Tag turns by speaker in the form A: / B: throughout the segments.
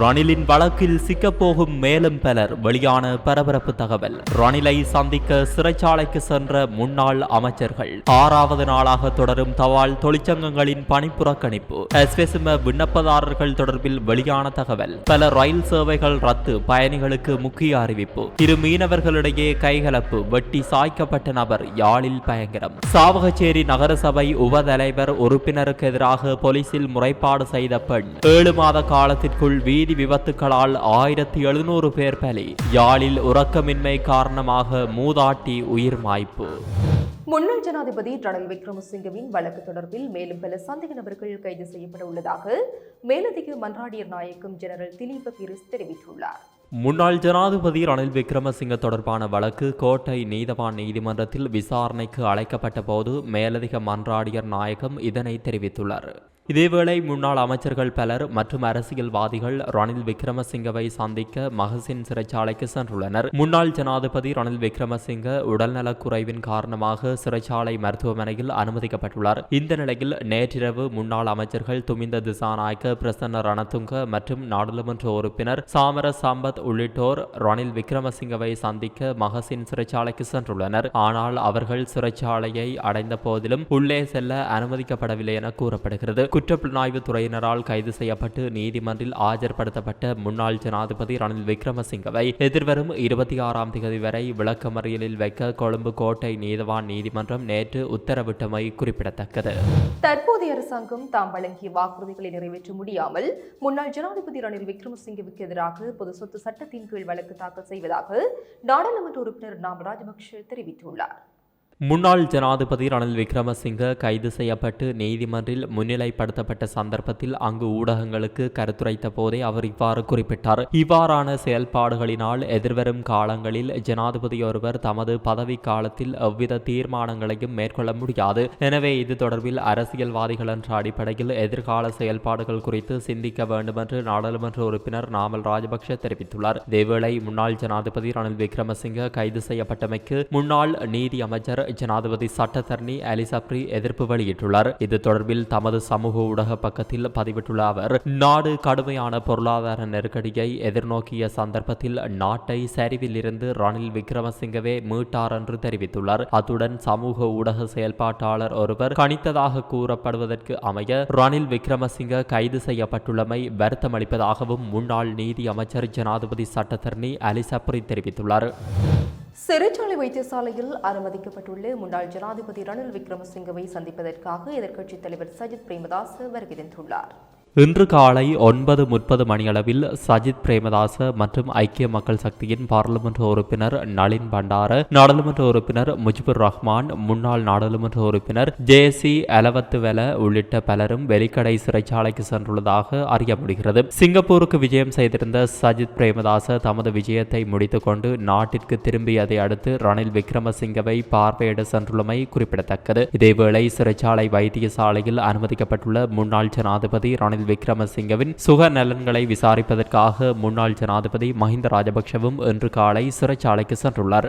A: ரணிலின் வழக்கில் சிக்கப்போகும் மேலும் பலர் வெளியான பரபரப்பு தகவல். ரணிலை சந்திக்க சிறைச்சாலைக்கு சென்ற முன்னாள் அமைச்சர்கள். ஆறாவது நாளாக தொடரும் தவால் தொழிற்சங்கங்களின் பணிப்புறக்கணிப்பு எஸ்வெசிம விண்ணப்பதாரர்கள் தொடர்பில் வெளியான தகவல். பல ரயில் சேவைகள் ரத்து பயணிகளுக்கு முக்கிய அறிவிப்பு. இரு மீனவர்களிடையே கைகலப்பு வெட்டி சாய்க்கப்பட்ட நபர் யாழில் பயங்கரம். சாவகச்சேரி நகரசபை உபதலைவர் உறுப்பினருக்கு எதிராக போலீசில் முறைப்பாடு செய்த பெண். ஏழு மாத காலத்திற்குள் வீ வீதி விபத்துகளால் ஆயிரத்தி எழுநூறு பேர் பலி. யாழில் உறக்கமின்மை காரணமாக மூதாட்டி உயிர் மாய்ப்பு.
B: முன்னாள் ஜனாதிபதி ரணில் விக்ரமசிங்கவின் வழக்கு தொடர்பில் மேலும் பல சந்தேக நபர்கள் கைது செய்யப்பட உள்ளதாக மேலதிக மன்றாடியர் நாயகம் ஜெனரல் திலீப பிரிஸ் தெரிவித்துள்ளார்.
A: முன்னாள் ஜனாதிபதி ரணில் விக்ரமசிங்க தொடர்பான வழக்கு கோட்டை நீதவான் நீதிமன்றத்தில் விசாரணைக்கு அழைக்கப்பட்ட போது மேலதிக மன்றாடியர் நாயகம் இதனை தெரிவித்துள்ளார். இதேவேளை முன்னாள் அமைச்சர்கள் பலர் மற்றும் அரசியல்வாதிகள் ரணில் விக்ரமசிங்கவை சந்திக்க மகசின் சிறைச்சாலைக்கு சென்றுள்ளனர். முன்னாள் ஜனாதிபதி ரணில் விக்ரமசிங்க உடல்நலக் குறைவின் காரணமாக சிறைச்சாலை மருத்துவமனையில் அனுமதிக்கப்பட்டுள்ளார். இந்த நிலையில் நேற்றிரவு முன்னாள் அமைச்சர்கள் துமிந்த திசாநாயக்க பிரசன்ன ரணதுங்க மற்றும் நாடாளுமன்ற உறுப்பினர் சாமர சம்பத் உள்ளிட்டோர் ரணில் விக்ரமசிங்கவை சந்திக்க மகசின் சிறைச்சாலைக்கு சென்றுள்ளனர். ஆனால் அவர்கள் சிறைச்சாலையை அடைந்த போதிலும் உள்ளே செல்ல அனுமதிக்கப்படவில்லை என கூறப்படுகிறது. குற்றப்புலனாய்வு துறையினரால் கைது செய்யப்பட்டு நீதிமன்றில் ஆஜர்படுத்தப்பட்ட முன்னாள் ஜனாதிபதி ரணில் விக்ரமசிங்கவை எதிர்வரும் இருபத்தி ஆறாம் தேதி வரை விளக்கமறியலில் வைக்க கொழும்பு கோட்டை நீதவான் நீதிமன்றம் நேற்று உத்தரவிட்டமை குறிப்பிடத்தக்கது.
B: தற்போதைய அரசாங்கம் தாம் வழங்கிய வாக்குறுதிகளை நிறைவேற்ற முடியாமல் முன்னாள் ஜனாதிபதி ரணில் விக்ரமசிங்கவுக்கு எதிராக பொது சொத்து சட்டத்தின் கீழ் வழக்கு தாக்கல் செய்வதாக நாடாளுமன்ற உறுப்பினர் நாம் ராஜபக்ஷ தெரிவித்துள்ளார்.
A: முன்னாள் ஜனாதிபதி ரணில் விக்ரமசிங்க கைது செய்யப்பட்டு நீதிமன்றில் முன்னிலைப்படுத்தப்பட்ட சந்தர்ப்பத்தில் அங்கு ஊடகங்களுக்கு கருத்துரைத்த போதே அவர் இவ்வாறு குறிப்பிட்டார். இவ்வாறான செயல்பாடுகளினால் எதிர்வரும் காலங்களில் ஜனாதிபதி ஒருவர் தமது பதவி காலத்தில் எவ்வித தீர்மானங்களையும் மேற்கொள்ள முடியாது. எனவே இது தொடர்பில் அரசியல்வாதிகள் என்ற அடிப்படையில் எதிர்கால செயல்பாடுகள் குறித்து சிந்திக்க வேண்டும் என்று நாடாளுமன்ற உறுப்பினர் நாமல் ராஜபக்ஷ தெரிவித்துள்ளார். இதேவேளை முன்னாள் ஜனாதிபதி ரணில் விக்ரமசிங்க கைது செய்யப்பட்டமைக்கு முன்னாள் நீதி அமைச்சர் ஜனாதிபதி சட்டத்தரணி அலிசப்ரி எதிர்ப்பு வெளியிட்டுள்ளார். இது தொடர்பில் தமது சமூக ஊடக பக்கத்தில் பதிவிட்டுள்ள அவர் நாடு கடுமையான பொருளாதார நெருக்கடியை எதிர்நோக்கிய சந்தர்ப்பத்தில் நாட்டை சரிவில் இருந்து ரணில் விக்ரமசிங்கவே மீட்டார் என்று தெரிவித்துள்ளார். அத்துடன் சமூக ஊடக செயல்பாட்டாளர் ஒருவர் கணித்ததாக கூறப்படுவதற்கு அமைய ரணில் விக்ரமசிங்க கைது செய்யப்பட்டுள்ளமை வருத்தமளிப்பதாகவும் முன்னாள் நீதி அமைச்சர் ஜனாதிபதி சட்டத்தரணி அலிசப்ரி தெரிவித்துள்ளார்.
B: சிறைச்சாலை வைத்தியசாலையில் அனுமதிக்கப்பட்டுள்ள முன்னாள் ஜனாதிபதி ரணில் விக்ரமசிங்கவை சந்திப்பதற்காக எதிர்க்கட்சித் தலைவர் சஜித் பிரேமதாஸ் வருகை தந்துள்ளார்.
A: இன்று காலை ஒன்பது முப்பது மணியளவில் சஜித் பிரேமதாச மற்றும் ஐக்கிய மக்கள் சக்தியின் பாராளுமன்ற உறுப்பினர் நளின் பண்டார நாடாளுமன்ற உறுப்பினர் முஜிபுர் ரஹ்மான் முன்னாள் நாடாளுமன்ற உறுப்பினர் ஜே சி அலவத்துவெல உள்ளிட்ட பலரும் வெலிக்கடை சிறைச்சாலைக்கு சென்றுள்ளதாக அறிய முடிகிறது சிங்கப்பூருக்கு விஜயம் செய்திருந்த சஜித் பிரேமதாச தமது விஜயத்தை முடித்துக்கொண்டு நாட்டிற்கு திரும்பியதை அடுத்து ரணில் விக்ரமசிங்கவை பார்வையிட சென்றுள்ளமை குறிப்பிடத்தக்கது. இதேவேளை சிறைச்சாலை வைத்தியசாலையில் அனுமதிக்கப்பட்டுள்ள முன்னாள் ஜனாதிபதி ரணில் விக்ரமசிங்கவின் சுக நலன்களை விசாரிப்பதற்காக முன்னாள் ஜனாதிபதி மஹிந்த ராஜபக்ஷவும் இன்று காலை சிறைச்சாலைக்கு சென்றுள்ளார்.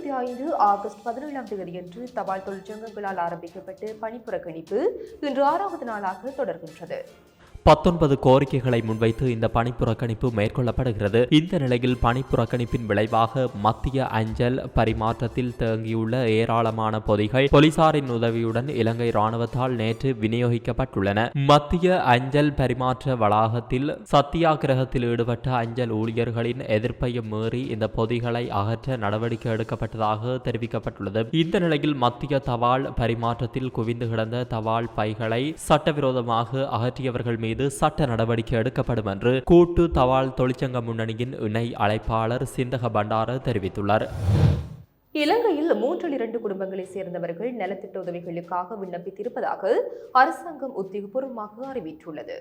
B: ஐந்து ஆகஸ்ட் பதினேழாம் தேதியன்று தபால் தொழிற்சங்கங்களால் ஆரம்பிக்கப்பட்டு பணிப்புறக்கணிப்பு இன்று ஆறாவது நாளாக தொடர்கின்றது.
A: பத்தொன்பது கோரிக்கைகளை முன்வைத்து இந்த பணிப்புறக்கணிப்பு மேற்கொள்ளப்படுகிறது. இந்த நிலையில் பணிப்புறக்கணிப்பின் விளைவாக மத்திய அஞ்சல் பரிமாற்றத்தில் தேங்கியுள்ள ஏராளமான பொதிகள் போலீசாரின் உதவியுடன் இலங்கை ராணுவத்தால் நேற்று விநியோகிக்கப்பட்டுள்ளன. மத்திய அஞ்சல் பரிமாற்ற வளாகத்தில் சத்தியாகிரகத்தில் ஈடுபட்ட அஞ்சல் ஊழியர்களின் எதிர்ப்பையும் மீறி இந்த பொதிகளை அகற்ற நடவடிக்கை எடுக்கப்பட்டதாக தெரிவிக்கப்பட்டுள்ளது. இந்த நிலையில் மத்திய தபால் பரிமாற்றத்தில் குவிந்து கிடந்த தபால் பைகளை சட்டவிரோதமாக அகற்றியவர்கள் மீது மீது சட்ட நடவடிக்கை எடுக்கப்படும் என்று கூட்டு தபால் தொழிற்சங்க முன்னணியின் இணை அழைப்பாளர் சிந்தக பண்டார தெரிவித்துள்ளார்.
B: இலங்கையில் மூன்றில் இரண்டு குடும்பங்களைச் சேர்ந்தவர்கள் நலத்திட்ட உதவிகளுக்காக விண்ணப்பித்திருப்பதாக அரசாங்கம் உத்தியோகபூர்வமாக அறிவித்துள்ளது.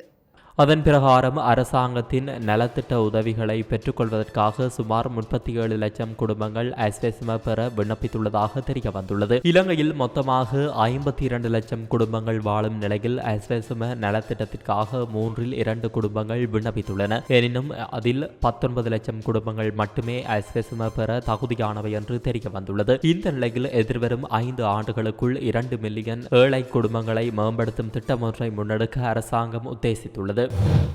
A: அதன் பிரகாரம் அரசாங்கத்தின் நலத்திட்ட உதவிகளை பெற்றுக்கொள்வதற்காக சுமார் முப்பத்தி ஏழு லட்சம் குடும்பங்கள் அஸ்வெஸ்ம பெற விண்ணப்பித்துள்ளதாக தெரிய வந்துள்ளது இலங்கையில் மொத்தமாக ஐம்பத்தி இரண்டு லட்சம் குடும்பங்கள் வாழும் நிலையில் அஸ்வெஸ்ம நலத்திட்டத்திற்காக மூன்றில் இரண்டு குடும்பங்கள் விண்ணப்பித்துள்ளன. எனினும் அதில் பத்தொன்பது லட்சம் குடும்பங்கள் மட்டுமே அஸ்வெஸ்ம பெற தகுதியானவை என்று தெரிய வந்துள்ளது இந்த நிலையில் எதிர்வரும் ஐந்து ஆண்டுகளுக்குள் இரண்டு மில்லியன் ஏழை குடும்பங்களை மேம்படுத்தும் திட்டம் ஒன்றை முன்னெடுக்க அரசாங்கம் உத்தேசித்துள்ளது.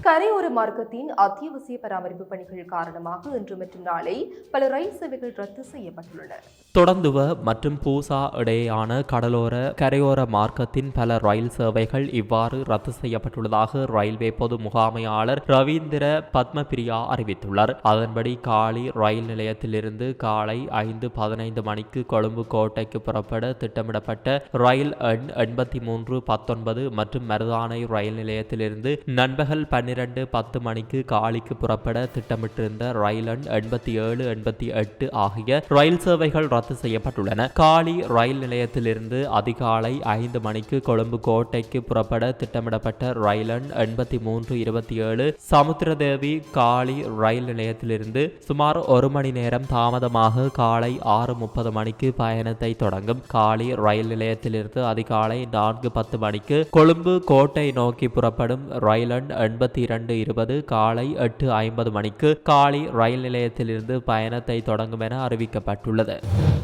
B: கரையோர மார்க்கத்தின் அத்தியாவசிய பராமரிப்பு பணிகள் காரணமாக இன்று மற்றும் நாளை பல ரயில் சேவைகள் ரத்து செய்யப்பட்டுள்ளன.
A: தொடர்ந்துவ மற்றும் பூசா இடையேயான கடலோர கரையோர மார்க்கத்தின் பல ரயில் சேவைகள் இவ்வாறு ரத்து செய்யப்பட்டுள்ளதாக ரயில்வே பொது முகாமையாளர் ரவீந்திர பத்மபிரியா அறிவித்துள்ளார். அதன்படி காலி ரயில் நிலையத்திலிருந்து காலை ஐந்து பதினைந்து மணிக்கு கொழும்பு கோட்டைக்கு புறப்பட திட்டமிடப்பட்ட ரயில் எண் எண்பத்தி மூன்று பத்தொன்பது மற்றும் மருதானை ரயில் நிலையத்திலிருந்து நண்பகல் பன்னிரண்டு பத்து மணிக்கு காலிக்கு புறப்பட திட்டமிட்டிருந்த ரயில் எண் எண்பத்தி ஏழு எண்பத்தி எட்டு ஆகிய ரயில் சேவைகள் ரத்து செய்யப்பட்டுள்ளன. காலி ரயில் நிலையத்திலிருந்து அதிகாலை ஐந்து மணிக்கு கொழும்பு கோட்டைக்கு புறப்பட திட்டமிடப்பட்ட ரயில் எண் எண்பத்தி மூன்று இருபத்தி ஏழு சமுத்திரதேவி காலி ரயில் நிலையத்திலிருந்து சுமார் ஒரு மணி நேரம் தாமதமாக காலை ஆறு முப்பது மணிக்கு பயணத்தை தொடங்கும். காலி ரயில் நிலையத்திலிருந்து அதிகாலை நான்கு பத்து மணிக்கு கொழும்பு கோட்டை நோக்கி புறப்படும் ரயில் ஐலண்ட் எண்பத்தி இரண்டு இருபது காலை எட்டு ஐம்பது மணிக்கு காலி ரயில் நிலையத்திலிருந்து பயணத்தை தொடங்கும் என அறிவிக்கப்பட்டுள்ளது.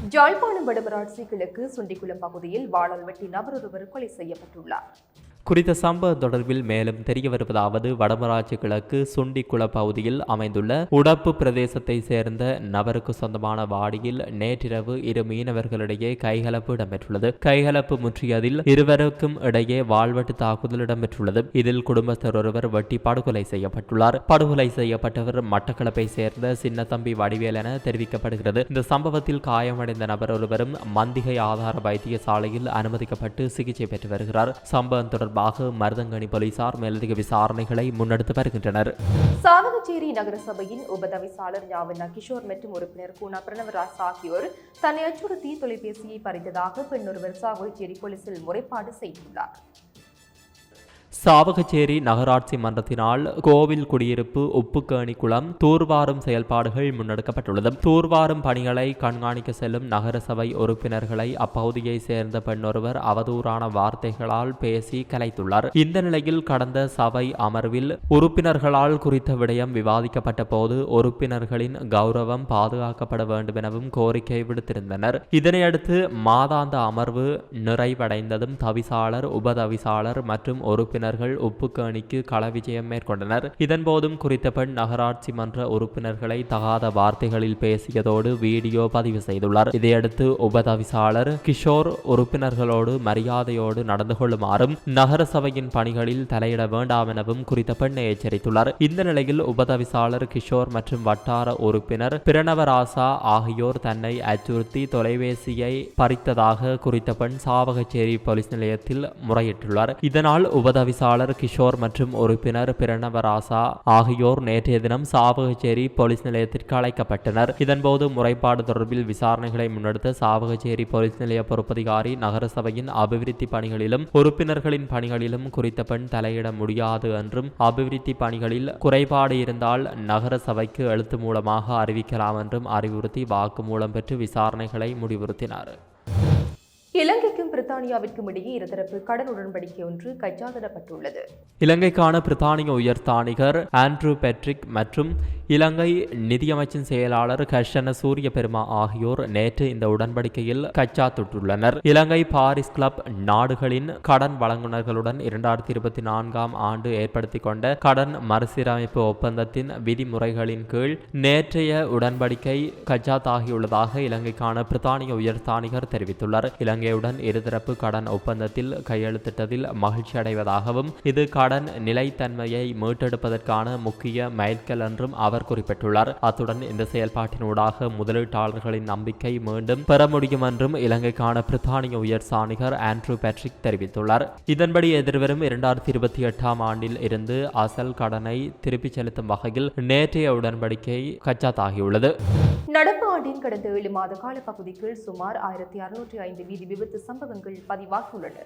B: ஜாழ்ப்பாணம் வடமராட்சி கிழக்கு சுண்டிக்குளம் பகுதியில் வாழல் வெட்டி நபரொருவர் கொலை செய்யப்பட்டுள்ளார்.
A: குறித்த சம்பவம் தொடர்பில் மேலும் தெரிய வருவதாவது வடமராட்சி கிழக்கு சுண்டிக்குள பகுதியில் அமைந்துள்ள உடப்பு பிரதேசத்தை சேர்ந்த நபருக்கு சொந்தமான வாடியில் நேற்றிரவு இரு மீனவர்களிடையே கைகலப்பு இடம்பெற்றுள்ளது. கைகலப்பு முற்றியதில் இருவருக்கும் இடையே வாழ்வெட்டு தாக்குதல் இடம்பெற்றுள்ளது. இதில் குடும்பஸ்தர் ஒருவர் வெட்டி படுகொலை செய்யப்பட்டுள்ளார். படுகொலை செய்யப்பட்டவர் மட்டக்களப்பை சேர்ந்த சின்னத்தம்பி வடிவேல் என தெரிவிக்கப்படுகிறது. இந்த சம்பவத்தில் காயமடைந்த நபர் ஒருவரும் மந்திகை ஆதார வைத்தியசாலையில் அனுமதிக்கப்பட்டு சிகிச்சை பெற்று வருகிறார். சம்பவம் தொடர்பாக மருதங்கனி போலீசார் மேலதிக விசாரணைகளை முன்னெடுத்து வருகின்றனர்.
B: சாவகச்சேரி நகரசபையின் உபதவிசாளர் ஞாபனா கிஷோர் மற்றும் உறுப்பினர் கூனா பிரணவராஜ் ஆகியோர் தன்னை அச்சுறுத்தி தொலைபேசியை பறித்ததாக பெண்ணொருவர் சாவகச்சேரி போலீசில் முறைப்பாடு செய்துள்ளார்.
A: சாவகச்சேரி நகராட்சி மன்றத்தினால் கோவில் குடியிருப்பு உப்புக்கேணி குளம் தூர்வாரும் செயல்பாடுகள் முன்னெடுக்கப்பட்டுள்ளது. தூர்வாரும் பணிகளை கண்காணிக்க செல்லும் நகரசபை உறுப்பினர்களை அப்பகுதியை சேர்ந்த பெண்ணொருவர் அவதூறான வார்த்தைகளால் பேசி கலைத்துள்ளார். இந்த நிலையில் கடந்த சபை அமர்வில் உறுப்பினர்களால் குறித்த விடயம் விவாதிக்கப்பட்ட போது உறுப்பினர்களின் கௌரவம் பாதுகாக்கப்பட வேண்டும் எனவும் கோரிக்கை விடுத்திருந்தனர். இதனையடுத்து மாதாந்த அமர்வு நிறைவடைந்ததும் தவிசாளர் உபதவிசாளர் மற்றும் உறுப்பினர் உறுப்பினர்கள் உப்புக்கேணிக்கு கள விஜயம் மேற்கொண்டனர். இதன்போதும் குறித்த பெண் நகராட்சி மன்ற உறுப்பினர்களை தகாத வார்த்தைகளில் பேசியதோடு வீடியோ பதிவு செய்துள்ளார். இதையடுத்து உபதவிசாளர் கிஷோர் உறுப்பினர்களோடு மரியாதையோடு நடந்து கொள்ளுமாறும் நகரசபையின் பணிகளில் தலையிட வேண்டாம் எனவும் குறித்த பெண்ணை எச்சரித்துள்ளார். இந்த நிலையில் உபதவிசாளர் கிஷோர் மற்றும் வட்டார உறுப்பினர் பிரணவராசா ஆகியோர் தன்னை அச்சுறுத்தி தொலைபேசியை பறித்ததாக குறித்த பெண் சாவகச்சேரி போலீஸ் நிலையத்தில் முறையிட்டுள்ளார். இதனால் உபதவிசாளர் கிஷோர் மற்றும் உறுப்பினர் பிரணவராசா ஆகியோர் நேற்றைய தினம் சாவகச்சேரி போலீஸ் நிலையத்திற்கு அழைக்கப்பட்டனர். இதன்போது முறைப்பாடு தொடர்பில் விசாரணைகளை முன்னெடுத்த சாவகச்சேரி போலீஸ் நிலைய பொறுப்பதிகாரி நகரசபையின் அபிவிருத்தி பணிகளிலும் உறுப்பினர்களின் பணிகளிலும் குறித்த பெண் தலையிட முடியாது என்றும் அபிவிருத்தி பணிகளில் குறைபாடு இருந்தால் நகர சபைக்கு எழுத்து மூலமாக அறிவிக்கலாம் என்றும் அறிவுறுத்தி வாக்குமூலம் பெற்று விசாரணைகளை முடிவுறுத்தினார்.
B: பிரித்தானியாவிற்கும் இடையே இருதரப்பு கடன் உடன்படிக்கை ஒன்று கைச்சாதிடப்பட்டுள்ளது
A: இலங்கைக்கான பிரித்தானிய உயர்தானிகர் ஆண்ட்ரூ பெட்ரிக் மற்றும் இலங்கை நிதியமைச்சின் செயலாளர் கர்ஷன சூரிய பெருமா ஆகியோர் நேற்று இந்த உடன்படிக்கையில் கச்சாத்துட்டுள்ளனர். இலங்கை பாரிஸ் கிளப் நாடுகளின் கடன் வழங்குனர்களுடன் இரண்டாயிரத்தி இருபத்தி நான்காம் ஆண்டு ஏற்படுத்தி கொண்ட கடன் மறுசீரமைப்பு ஒப்பந்தத்தின் விதிமுறைகளின் கீழ் நேற்றைய உடன்படிக்கை கச்சாத்தாகியுள்ளதாக இலங்கைக்கான பிரித்தானிய உயர்தானிகர் தெரிவித்துள்ளார். இலங்கையுடன் இருதரப்பு கடன் ஒப்பந்தத்தில் கையெழுத்திட்டதில் மகிழ்ச்சி அடைவதாகவும் இது கடன் நிலைத்தன்மையை மீட்டெடுப்பதற்கான முக்கிய மைல்கல் என்றும் அவர் குறிப்பிட்டுள்ளார். அத்துடன் இந்த செயல்பாட்டினூடாக முதலீட்டாளர்களின் நம்பிக்கை மீண்டும் பெற முடியும் என்றும் இலங்கைக்கான பிரித்தானிய உயர் சாணிகர் ஆண்ட்ரூ பேட்ரிக் தெரிவித்துள்ளார். இதன்படி எதிர்வரும் இரண்டாயிரத்தி இருபத்தி எட்டாம் ஆண்டில் இருந்து அசல் கடனை திருப்பிச் செலுத்தும் வகையில் நேற்றைய உடன்படிக்கை கச்சாத்தாகியுள்ளது.
B: நடப்பு ஆண்டின் கடந்த ஏழு மாத கால பகுதிக்குள் சுமார் ஆயிரத்தி அறுநூற்றி ஐந்து வீதி விபத்து சம்பவங்கள் பதிவாகியுள்ளன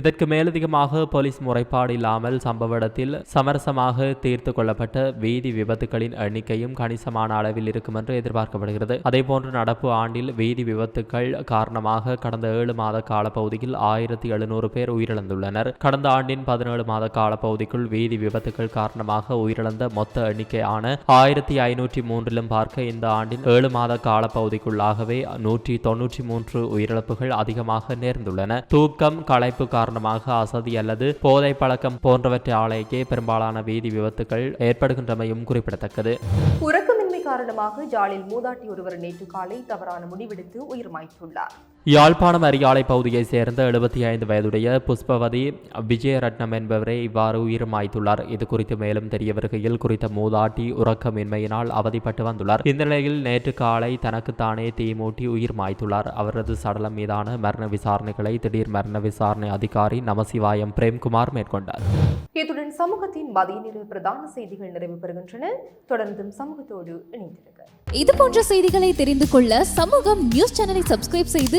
A: இதற்கு மேலதிகமாக போலீஸ் முறைப்பாடு இல்லாமல் சம்பவ இடத்தில் சமரசமாக தீர்த்து கொள்ளப்பட்ட வீதி விபத்துகளின் எண்ணிக்கையும் கணிசமான அளவில் இருக்கும் என்று எதிர்பார்க்கப்படுகிறது. அதேபோன்று நடப்பு ஆண்டில் வீதி விபத்துக்கள் காரணமாக கடந்த ஏழு மாத காலப்பகுதியில் ஆயிரத்தி எழுநூறு பேர் உயிரிழந்துள்ளனர். கடந்த ஆண்டின் பதினேழு மாத காலப்பகுதிக்குள் வீதி விபத்துக்கள் காரணமாக உயிரிழந்த மொத்த எண்ணிக்கையான ஆயிரத்தி ஐநூற்றி மூன்றிலும் பார்க்க இந்த ஆண்டின் ஏழு மாத காலப்பகுதிக்குள்ளாகவே நூற்றி தொன்னூற்றி மூன்று உயிரிழப்புகள் அதிகமாக நேர்ந்துள்ளன. தூக்கம் களைப்பு காரணமாக அசதி அல்லது போதை பழக்கம் போன்றவற்றாலேயே பெரும்பாலான வீதி விபத்துகள் ஏற்படுகின்றமையும் குறிப்பிடத்தக்கது.
B: உறக்கமின்மை காரணமாக ஜாலில் மூதாட்டி ஒருவர் நேற்று காலை தவறான முடிவெடுத்து உயிர் மாய்த்துள்ளார்.
A: யாழ்ப்பாணம் அரியாலை பகுதியைச் சேர்ந்த எழுபத்தி ஐந்து வயதுடைய புஷ்பவதி விஜயரட்னம் என்பவரே இவ்வாறு உயிர் மாய்த்துள்ளார் இது குறித்து மேலும் தெரிய வருகையில் குறித்த மூதாட்டி உறக்கமின்மையினால் அவதிப்பட்டு வந்துள்ளார். இந்த நிலையில் நேற்று காலை தனக்குத்தானே தீ மூட்டி உயிர் மாய்த்துள்ளார் அவரது சடலம் மீதான மரண விசாரணைகளை திடீர் மரண விசாரணை அதிகாரி நமசிவாயம் பிரேம்குமார் மேற்கொண்டார்.
B: இத்துடன் சமூகத்தின் மதிய பிரதான செய்திகள் நிறைவு பெறுகின்றன. தொடர்ந்தும் சமூகத்தோடு இணைந்திருக்க
C: இது போன்ற செய்திகளை தெரிந்து கொள்ள சமூகம் நியூஸ் சேனலை சப்ஸ்கிரைப் செய்து